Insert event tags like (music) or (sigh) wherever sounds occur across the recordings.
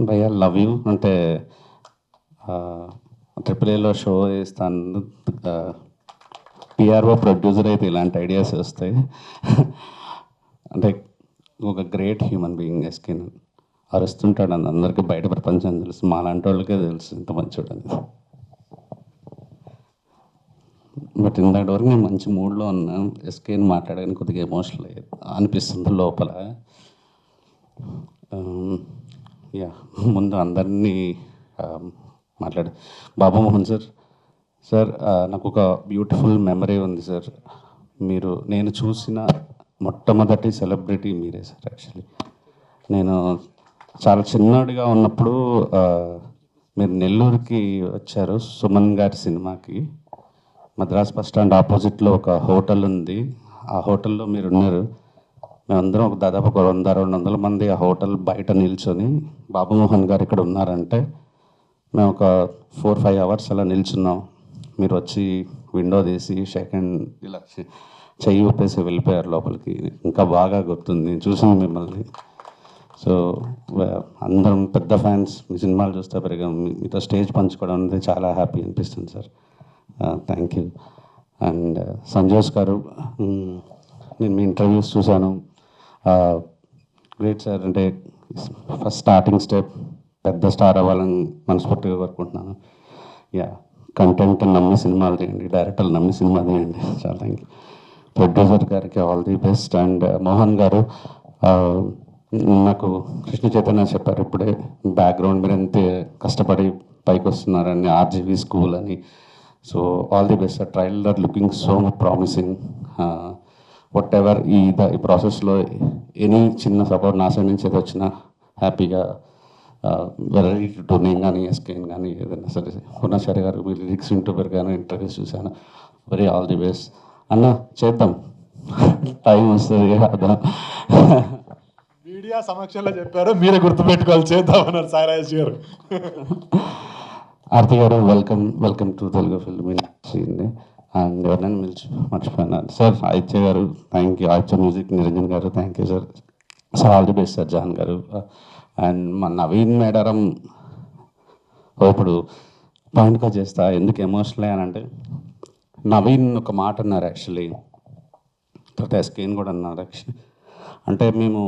భయ్యా love you. అంటే triple ఏలో షో చేస్తాను పిఆర్ఓ ప్రొడ్యూసర్ అయితే ఇలాంటి ఐడియాస్ వస్తాయి. అంటే ఒక గ్రేట్ హ్యూమన్ బీయింగ్ ఎస్కిన్ అరుస్తుంటాడు అని అందరికీ బయట ప్రపంచం తెలుసు. మా లాంటి వాళ్ళకే తెలుసు ఇంత మంచోడు అని. బట్ ఇంతటి వరకు నేను మంచి మూడ్లో ఉన్నా. ఎస్కేని మాట్లాడగానే కొద్దిగా ఎమోషనల్ అనిపిస్తుంది లోపల. యా ముందు అందరినీ మాట్లాడు. బాబు మోహన్ సార్. సార్ నాకు ఒక బ్యూటిఫుల్ మెమరీ ఉంది సార్. మీరు నేను చూసిన మొట్టమొదటి సెలబ్రిటీ మీరే సార్ యాక్చువల్లీ. నేను చాలా చిన్నడిగా ఉన్నప్పుడు మీరు నెల్లూరుకి వచ్చారు సుమన్ గారి సినిమాకి. మద్రాస్ బస్ స్టాండ్ ఆపోజిట్లో ఒక హోటల్ ఉంది. ఆ హోటల్లో మీరు ఉన్నారు మేమందరం ఒక దాదాపు ఒక వంద రెండు వందల మంది ఆ హోటల్ బయట నిల్చొని బాబుమోహన్ గారు ఇక్కడ ఉన్నారంటే మేము ఒక ఫోర్ ఫైవ్ అవర్స్ అలా నిల్చున్నాం. మీరు వచ్చి విండో తీసి సెకండ్ ఇలా చె- చెయ్యి ఊపేసి వెళ్ళిపోయారు లోపలికి. ఇంకా బాగా గుర్తుంది. చూసాం మిమ్మల్ని. సో అందరం పెద్ద ఫ్యాన్స్. మీ సినిమాలు చూస్తే పెరిగాం. మీ- మీతో స్టేజ్ పంచుకోవడం అనేది చాలా హ్యాపీ అనిపిస్తుంది సార్. Thank you. అండ్ సంజోస్ గారు నేను మీ ఇంటర్వ్యూస్ చూశాను. గ్రేట్ సార్ అంటే ఫస్ట్ స్టార్టింగ్ స్టెప్ పెద్ద స్టార్ అవ్వాలని మనస్ఫూర్తిగా కోరుకుంటున్నాను. యా కంటెంట్ నమ్మి సినిమాలు తీయండి డైరెక్టర్లు నమ్మి సినిమా తీయండి. చాలా థ్యాంక్ యూ ప్రొడ్యూసర్ గారికి all the best and Mohan గారు నాకు కృష్ణ చైతన్య చెప్పారు ఇప్పుడే బ్యాక్గ్రౌండ్ మీరు ఎంత కష్టపడి పైకి వస్తున్నారని ఆర్జీవీ స్కూల్ అని. So all the best trailer looking so promising whatever ఈ ఈ ప్రాసెస్లో ఎనీ చిన్న సపోర్ట్ నా సైడ్ నుంచి ఏదో వచ్చినా హ్యాపీగా వెరీ టు నేను కానీ ఎస్కేన్ కానీ ఏదైనా సరే పూర్ణాచారి గారు మీ లిరిక్స్ యూట్యూబర్ కానీ ఇంటర్వ్యూస్ చూశాను. వెరీ ఆల్ ది బెస్ట్ అన్న చేద్దాం. (laughs) టైం వస్తుంది కదా. మీడియా సమక్షంలో చెప్పారు మీరే గుర్తుపెట్టుకోవాలి చేద్దామన్నారు సాయిరాజ్ గారు. (laughs) ఆర్తి గారు welcome welcome to Telugu film industry ఎవరినైనా పిలిచి మర్చిపోయినాను సార్ ఆదిత్య గారు thank you Aditya music Niranjan గారు thank you sir sir all the best sir John గారు. అండ్ మా నవీన్ మేడారం ఇప్పుడు పాయింట్గా చేస్తా. ఎందుకు ఎమోషనల్ అని అంటే నవీన్ ఒక మాట అన్నారు యాక్చువల్లీ తర్వాత ఎస్కేన్ కూడా అన్నారు యాక్చువల్లీ అంటే మేము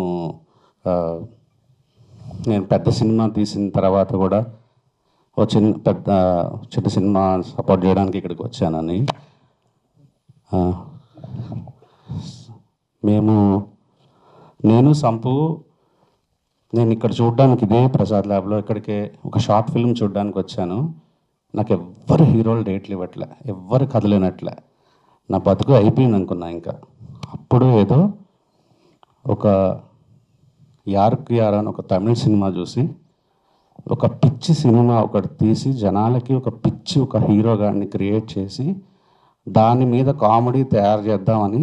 నేను పెద్ద సినిమా తీసిన తర్వాత కూడా ఓ చిన్న పెద్ద చిన్న సినిమా సపోర్ట్ చేయడానికి ఇక్కడికి వచ్చానని. మేము నేను సంపు నేను ఇక్కడ చూడడానికి ఇదే ప్రసాద్ ల్యాబ్లో ఇక్కడికే ఒక షార్ట్ ఫిల్మ్ చూడడానికి వచ్చాను. నాకు ఎవ్వరు హీరోలు డేట్లు ఇవ్వట్లే ఎవ్వరు కదలేనట్లే. నా బతుకు అయిపోయింది అనుకున్నా ఇంకా. అప్పుడు ఏదో ఒక యార్క్ యార్ అని ఒక తమిళ సినిమా చూసి ఒక పిచ్చి సినిమా ఒకటి తీసి జనాలకి ఒక పిచ్చి ఒక హీరోగాన్ని క్రియేట్ చేసి దాని మీద కామెడీ తయారు చేద్దామని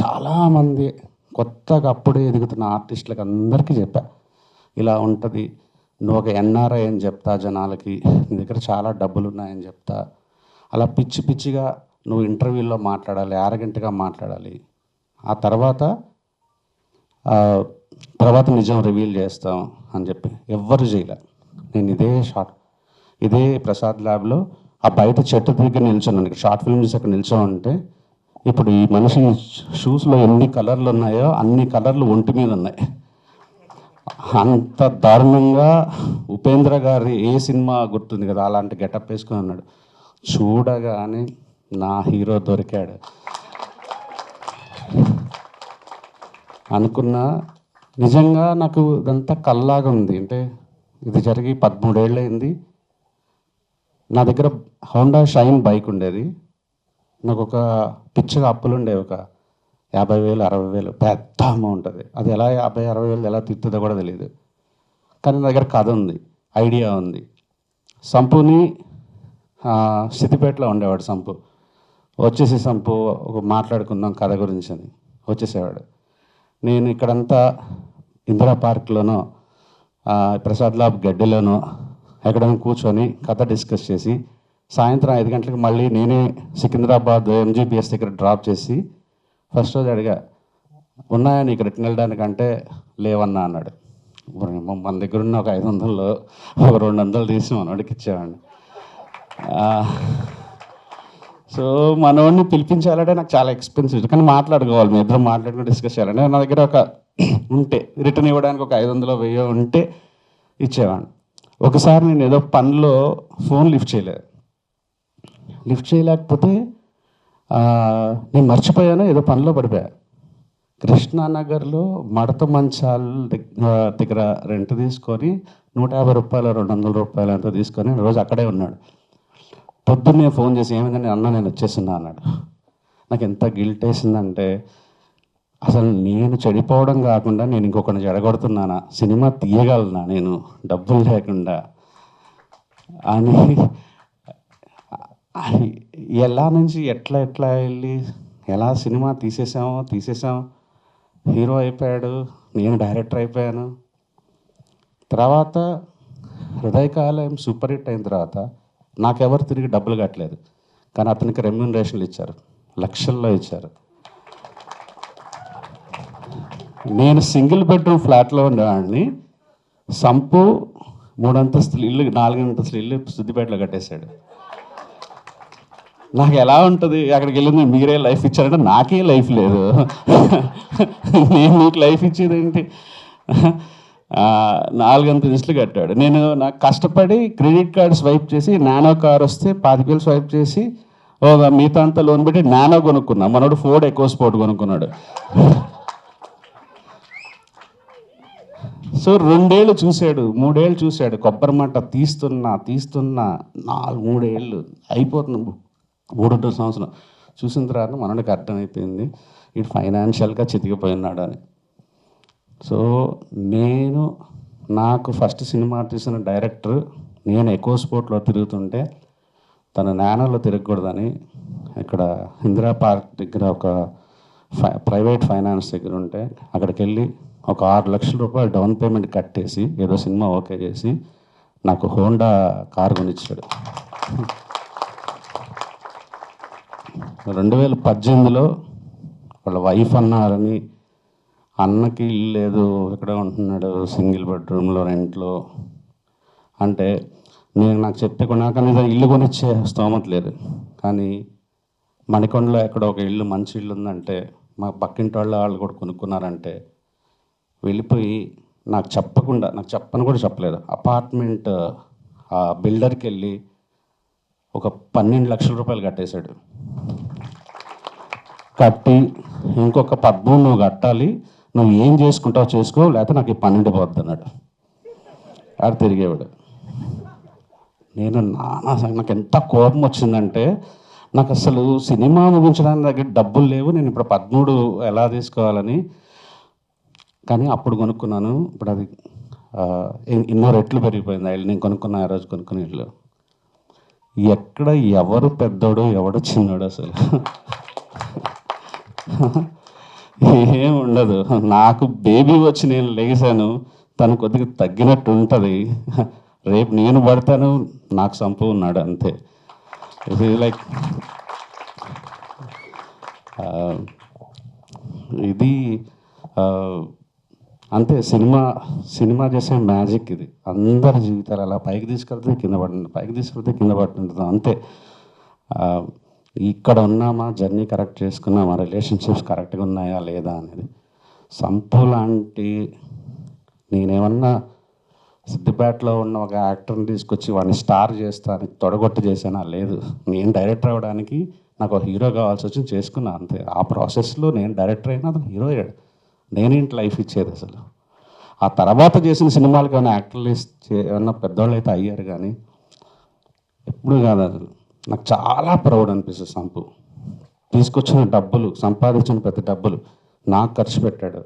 చాలామంది కొత్తగా అప్పుడే ఎదుగుతున్న ఆర్టిస్టులకు అందరికీ చెప్పా. ఇలా ఉంటుంది నువ్వు ఒక ఎన్ఆర్ఐ అని చెప్తా జనాలకి నీ దగ్గర చాలా డబ్బులు ఉన్నాయని చెప్తా. అలా పిచ్చి పిచ్చిగా నువ్వు ఇంటర్వ్యూలో మాట్లాడాలి యారగెంట్గా మాట్లాడాలి. ఆ తర్వాత తర్వాత నిజం రివీల్ చేస్తాం అని చెప్పి ఎవ్వరు చేయలే. నేను ఇదే షార్ట్ ఇదే ప్రసాద్ ల్యాబ్లో ఆ బయట చెట్టు దగ్గర నిల్చున్నాను షార్ట్ ఫిల్మ్ అక్కడ నిల్చో ఉంటే ఇప్పుడు ఈ మనిషి షూస్లో ఎన్ని కలర్లు ఉన్నాయో అన్ని కలర్లు ఒంటి మీద ఉన్నాయి. అంత దారుణంగా ఉపేంద్ర గారి ఏ సినిమా గుర్తుంది కదా? అలాంటి గెటప్ వేసుకుని ఉన్నాడు. చూడగానే నా హీరో దొరికాడు. అనుకున్నా నిజంగా నాకు ఇదంతా కల్లాగా ఉంది. అంటే ఇది జరిగి పదమూడేళ్ళు అయింది నా దగ్గర హోండా షైన్ బైక్ ఉండేది. నాకు ఒక పిచ్చగా అప్పులు ఉండేవి ఒక యాభై వేలు అరవై వేలు పెద్ద అమౌంట్ అది. అది ఎలా యాభై అరవై వేలు ఎలా తిత్తుందో కూడా తెలియదు కానీ నా దగ్గర కథ ఉంది ఐడియా ఉంది. సంపుని ఆ, సిద్దిపేటలో ఉండేవాడు సంపు. వచ్చేసి సంపు ఒక మాట్లాడుకుందాం కథ గురించి అని వచ్చేసేవాడు. నేను ఇక్కడంతా ఇందిరా పార్క్లోనో ప్రసాద్లాబ్ ప్రసాద్ లాబ్ గడ్డిలోనో ఎక్కడైనా కూర్చొని కథ డిస్కస్ చేసి సాయంత్రం ఐదు గంటలకు మళ్ళీ నేనే సికింద్రాబాద్ ఎంజీపీఎస్ దగ్గర డ్రాప్ చేసి ఫస్ట్ రోజు అడిగా ఉన్నాయని ఇక్కడ వెళ్ళడానికి? వెళ్ళడానికంటే లేవన్నా అన్నాడు. మన దగ్గర ఉన్న ఒక ఐదు వందల్లో ఒక రెండు వందలు తీసి మనోడికి ఇచ్చేవాడిని. సో మనోడిని పిలిపించాలంటే నాకు చాలా ఎక్స్పెన్సివ్ కానీ మాట్లాడుకోవాలి మీ ఇద్దరు మాట్లాడుకుని డిస్కస్ చేయాలంటే నా దగ్గర ఒక (clears throat) ఉంటే రిటర్న్ ఇవ్వడానికి ఒక ఐదు వందలు వెయ్యో ఉంటే ఇచ్చేవాడిని. ఒకసారి నేను ఏదో పనిలో ఫోన్ లిఫ్ట్ చేయలే. లిఫ్ట్ చేయలేకపోతే నేను మర్చిపోయాను ఏదో పనిలో పడిపోయా. కృష్ణానగర్లో మడత మంచాల దగ్గర దగ్గర రెంట్ తీసుకొని నూట యాభై రూపాయలు రెండు వందల రూపాయలు అంతా తీసుకొని రోజు అక్కడే ఉన్నాడు. పొద్దున్నే ఫోన్ చేసి ఏమైందని అన్న నేను వచ్చేస్తున్నా అన్నాడు. నాకు ఎంత గిల్ట్ వేసిందంటే అసలు నేను చెడిపోవడం కాకుండా నేను ఇంకొకరిని చెడగొడుతున్నానా? సినిమా తీయగలనా నేను? డబ్బులు లేకుండా. అని ఎలా నుంచి ఎట్లా ఎట్లా వెళ్ళి ఎలా సినిమా తీసేసామో తీసేసాం. హీరో అయిపోయాడు నేను డైరెక్టర్ అయిపోయాను. తర్వాత హృదయకాలయం సూపర్ హిట్ అయిన తర్వాత నాకెవరు తిరిగి డబ్బులు కట్టలేదు. కానీ అతనికి రెమ్యూనరేషన్లు ఇచ్చారు లక్షల్లో ఇచ్చారు. నేను సింగిల్ బెడ్రూమ్ ఫ్లాట్లో ఉండేవాడిని. సంపు మూడంతస్తులు ఇల్లు నాలుగంతస్తులు ఇల్లు సిద్దిపేటలో కట్టేశాడు. నాకు ఎలా ఉంటుంది? అక్కడికి వెళ్ళింది మీరే లైఫ్ ఇచ్చారంటే నాకే లైఫ్ లేదు. నేను మీకు లైఫ్ ఇచ్చేదేంటి నాలుగంత దిశలు కట్టాడు. నేను నాకు కష్టపడి క్రెడిట్ కార్డ్ స్వైప్ చేసి నానో కార్ వస్తే పాతికేలు స్వైప్ చేసి మిగతా అంతా లోన్ పెట్టి నానో కొనుక్కున్నా. మనోడు ఫోర్డ్ ఎక్కువ స్పోర్ట్ కొనుక్కున్నాడు. సో రెండేళ్ళు చూశాడు మూడేళ్ళు చూశాడు. కొబ్బరి మంట తీస్తున్నా తీస్తున్నా నాలుగు మూడేళ్ళు అయిపోతుంది. మూడున్నర సంవత్సరం. చూసిన తర్వాత మనకి అర్థమైపోయింది ఇటు ఫైనాన్షియల్గా చితికిపోయినాడు అని. సో నేను నాకు ఫస్ట్ సినిమా తీసిన డైరెక్టర్ నేను ఎక్కువ స్పోర్ట్లో తిరుగుతుంటే తన నానోలో తిరగకూడదని ఇక్కడ ఇందిరా పార్క్ దగ్గర ఒక ఫై ప్రైవేట్ ఫైనాన్స్ దగ్గర ఉంటే అక్కడికి వెళ్ళి ఒక ఆరు లక్షల రూపాయలు డౌన్ పేమెంట్ కట్టేసి ఏదో సినిమా ఓకే చేసి నాకు హోండా కార్ కొనిచ్చాడు. రెండు వేల పద్దెనిమిదిలో వాళ్ళ వైఫ్ అన్నారని అన్నకి ఇల్లు లేదు ఇక్కడ ఉంటున్నాడు సింగిల్ బెడ్రూమ్లో రెంట్లో. అంటే నేను నాకు చెప్తే కొన్నాక ఇల్లు కొనిచ్చే స్తోమత లేదు. కానీ మణికొండలో ఎక్కడ ఒక ఇల్లు మంచి ఇల్లు ఉందంటే మా పక్కింటి వాళ్ళ వాళ్ళు కూడా కొనుక్కున్నారంటే వెళ్ళిపోయి నాకు చెప్పకుండా నాకు చెప్పని కూడా చెప్పలేదు. అపార్ట్మెంట్ ఆ బిల్డర్కి వెళ్ళి ఒక పన్నెండు లక్షల రూపాయలు కట్టేశాడు. కట్టి ఇంకొక పద్మూడు నువ్వు కట్టాలి నువ్వు ఏం చేసుకుంటావు చేసుకో లేకపోతే నాకు ఈ పన్నెండు పోద్ది అన్నాడు. ఆడు తిరిగేవాడు. నేను నానా నాకు ఎంత కోపం వచ్చిందంటే నాకు అసలు సినిమా ముగించడానికి దగ్గర డబ్బులు లేవు నేను ఇప్పుడు పదమూడు ఎలా తీసుకోవాలని కానీ అప్పుడు కొనుక్కున్నాను. ఇప్పుడు అది ఎన్నో రెట్లు పెరిగిపోయింది. ఆయిల్ నేను కొనుక్కున్న ఆ రోజు కొనుక్కున్న ఇల్లు. ఎక్కడ ఎవరు పెద్దోడు ఎవడు చిన్నోడు అసలు. ఏం ఉండదు. నాకు బేబీ వచ్చి నేను లేచాను తను కొద్దిగా తగ్గినట్టు ఉంటుంది. రేపు నేను పడతాను నాకు సంపు ఉన్నాడు అంతే. ఇది లైక్ ఇది అంతే సినిమా సినిమా చేసే మ్యాజిక్ ఇది. అందరి జీవితాలు అలా పైకి తీసుకెళ్తే కింద పడుతుంది పైకి తీసుకెళ్తే కింద పడుతుంటుంది. అంతే. ఇక్కడ ఉన్నామా జర్నీ కరెక్ట్ చేసుకున్నామా రిలేషన్షిప్స్ కరెక్ట్గా ఉన్నాయా లేదా అనేది. సంపు లాంటి నేనేమన్నా సిద్దిపేటలో ఉన్న ఒక యాక్టర్ని తీసుకొచ్చి వాడిని స్టార్ చేస్తాను తొడగొట్టు చేశానా? లేదు. నేను డైరెక్టర్ అవ్వడానికి నాకు హీరో కావాల్సి వచ్చి చేసుకున్నా అంతే. ఆ ప్రాసెస్లో నేను డైరెక్టర్ అయినా అతను హీరో అయ్యాడు నేనేంటి లైఫ్ ఇచ్చేది అసలు? ఆ తర్వాత చేసిన సినిమాలకు ఏమైనా యాక్టర్లు ఇస్తే ఏమన్నా పెద్దవాళ్ళు అయితే అయ్యారు కానీ ఎప్పుడు కాదు అసలు నాకు చాలా ప్రౌడ్ అనిపిస్తుంది సంపు. తీసుకొచ్చిన డబ్బులు సంపాదించిన పెద్ద డబ్బులు నాకు ఖర్చు పెట్టాడు.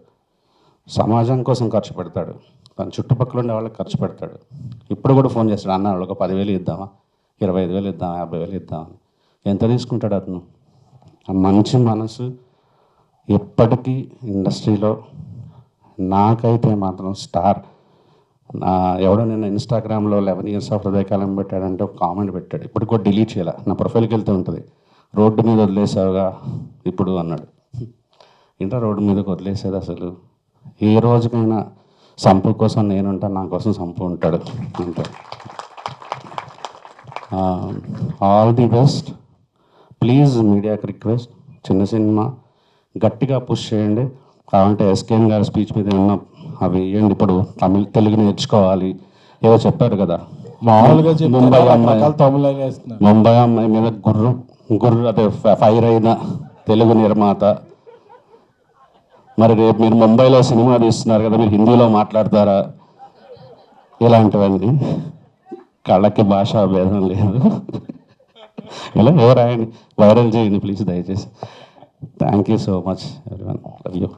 సమాజం కోసం ఖర్చు పెడతాడు. తన చుట్టుపక్కల ఉండే వాళ్ళకి ఖర్చు పెడతాడు. ఇప్పుడు కూడా ఫోన్ చేస్తాడు అన్న వాళ్ళకి ఒక పదివేలు ఇద్దామా? ఇరవై ఐదు వేలు ఇద్దామా? యాభై వేలు ఇద్దామా? ఎంత తీసుకుంటాడు అతను? మంచి మనసు ఎప్పటికీ ఇండస్ట్రీలో నాకైతే మాత్రం స్టార్. నా ఎవడో నేను ఇన్స్టాగ్రామ్లో లెవెన్ ఇయర్స్ ఆఫ్ హృదయకాలం పెట్టాడంటే ఒక కామెంట్ పెట్టాడు. ఇప్పుడు కూడా డిలీట్ చేయాలి. నా ప్రొఫైల్కి వెళ్తూ ఉంటుంది. రోడ్డు మీద వదిలేసావుగా ఇప్పుడు అన్నాడు. ఇంకా రోడ్డు మీదకి వదిలేసేది అసలు? ఏ రోజుకైనా సంపు కోసం నేను నా కోసం సంపు ఉంటాడు అంతే ఆల్ ది బెస్ట్. ప్లీజ్ మీడియాకి రిక్వెస్ట్. చిన్న సినిమా. గట్టిగా పుష్ చేయండి. కావాలంటే ఎస్కేఎన్ గారి స్పీచ్ మీద ఉన్న అవి వేయండి. ఇప్పుడు తమిళ తెలుగు నేర్చుకోవాలి. ఏదో చెప్పారు కదా. మామూలుగా ముంబై అమ్మాయి. ముంబై అమ్మాయి మీద గుర్రు గుర్రు అదే ఫైర్ అయిన తెలుగు నిర్మాత. మరి రేపు మీరు ముంబైలో సినిమా తీస్తున్నారు కదా మీరు హిందీలో మాట్లాడతారా? ఇలాంటివన్నీ కళ్ళకి భాషా భేదం లేదు. ఇలా ఎవరు రాయండి? వైరల్ చేయండి ప్లీజ్ దయచేసి. థ్యాంక్ యూ సో మచ్ ఎవరి లవ్ యూ